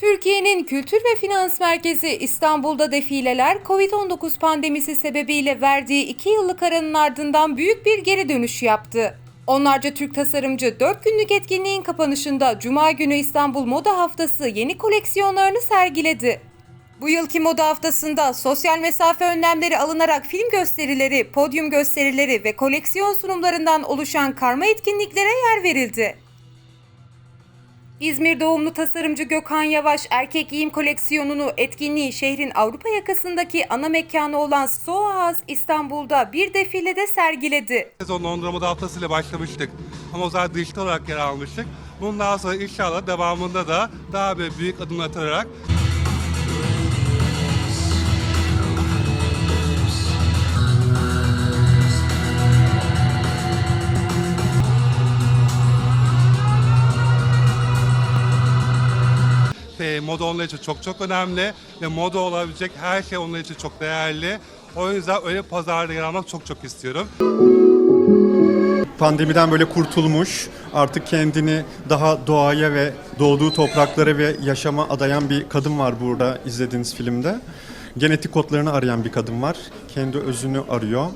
Türkiye'nin kültür ve finans merkezi İstanbul'da defileler COVID-19 pandemisi sebebiyle verdiği 2 yıllık aranın ardından büyük bir geri dönüş yaptı. Onlarca Türk tasarımcı 4 günlük etkinliğin kapanışında Cuma günü İstanbul Moda Haftası yeni koleksiyonlarını sergiledi. Bu yılki moda haftasında sosyal mesafe önlemleri alınarak film gösterileri, podyum gösterileri ve koleksiyon sunumlarından oluşan karma etkinliklere yer verildi. İzmir doğumlu tasarımcı Gökhan Yavaş erkek giyim koleksiyonunu etkinliği şehrin Avrupa yakasındaki ana mekanı olan House İstanbul'da bir defilede sergiledi. Sezon Londra Moda Haftası başlamıştık. Ama o zaman dijital olarak yer almıştık. Bundan sonra inşallah devamında da daha büyük adımlar atarak e, moda onlar için çok çok önemli ve moda olabilecek her şey onlar için çok değerli. O yüzden öyle pazarda yer almak çok çok istiyorum. pandemiden böyle kurtulmuş, artık kendini daha doğaya ve doğduğu topraklara ve yaşama adayan bir kadın var burada izlediğiniz filmde. Genetik kodlarını arayan bir kadın var. Kendi özünü arıyor.